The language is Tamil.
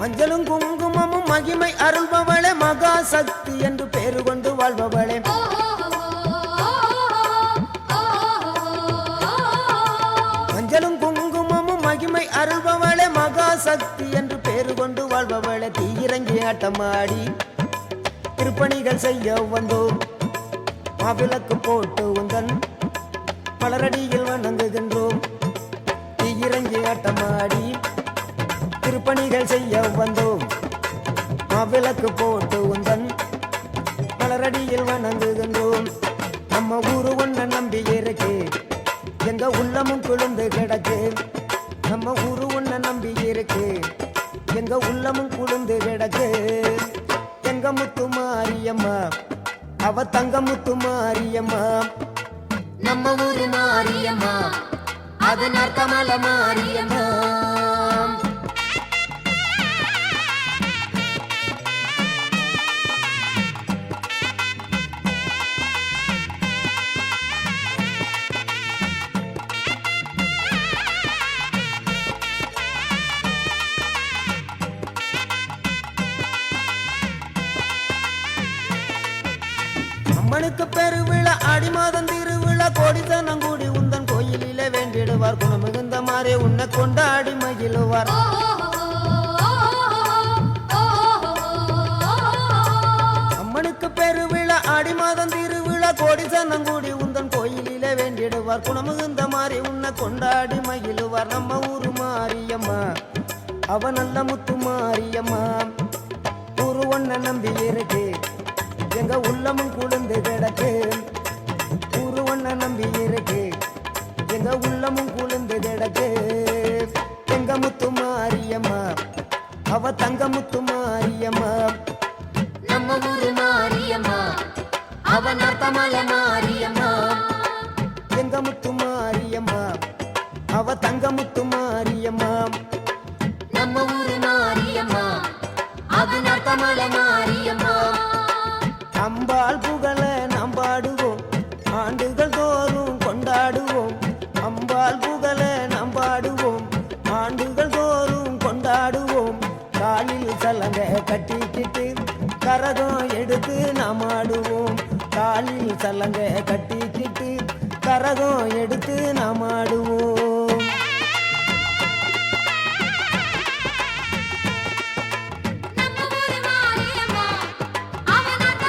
மஞ்சளும் குங்குமமும் மகிமை அருள்பவளே மகா சக்தி என்று பேரு கொண்டு வாழ்பவளே. மஞ்சளும் குங்குமமும் மகிமை அருள்பவளே மகா சக்தி என்று பேரு கொண்டு வாழ்பவளே. தீயிறங்கி ஆட்டமாடி திருப்பணிகள் செய்ய வந்தோம். மாவிளக்கு போட்டு உந்தன் மலரடியில் வணங்குகின்றோம். பணிகள் செய்ய வந்தோம். மாவிளக்கு போட்டு உந்தன் மலரடியில் வணங்குகின்றோம். நம்ம ஊரு ஒன்ன நம்பி இருக்கு. எங்க உள்ளமும் குழுந்து கிடக்கு. நம்ம ஊரு ஒன்ன நம்பி இருக்கு. எங்க உள்ளமும் குழுந்து கிடக்கு. எங்க முத்து மாரியம்மா அவ தங்க முத்து மாரியம்மா. நம்ம ஊரு மாரியம்மா அது நர்த்தமல மாரியம்மா. அம்மனுக்கு பெருவிழா ஆடி மாதம் திருவிழா கோடித்தனங்கூடி உந்தன் கோயிலிலே வேண்டிடுவார். குணமிகுந்த மாறே உன்னை கொண்டாடி மகிழுவார். அம்மனுக்கு பெருவிழா ஆடி மாதம் திருவிழா கோடித்தனங்கூடி உந்தன் கோயிலிலே வேண்டிடுவார். குணமிகுந்த மாறே உன்னை கொண்டாடி மகிழுவார். நம்ம ஊரு மாரியம்மா அவ நல்ல முத்து மாரியம்மா. ஊரு ஒன்ன நம்பி இருக்கு. எங்க உள்ளமும் குளிர்ந்து கிடக்கு எங்க முத்து மாரியம்மா அவ தங்க முத்து மாரியம்மா நம்ம ஊரு மாரியம்மா. அவ நத்தமல மாரியம்மா. எங்க முத்து மாரியம்மா அவ தங்க முத்து மாரியம்மா நம்ம ஊரு மாரியம்மா. அது நத்தமல மாரியம்மா. அம்பாள் சலங்க கட்டிக்கிட்டு கரகம் எடுத்து நாம் ஆடுவோம் காலில் சலங்க கட்டிக்கிட்டு கரகம் எடுத்து நாம் ஆடுவோம்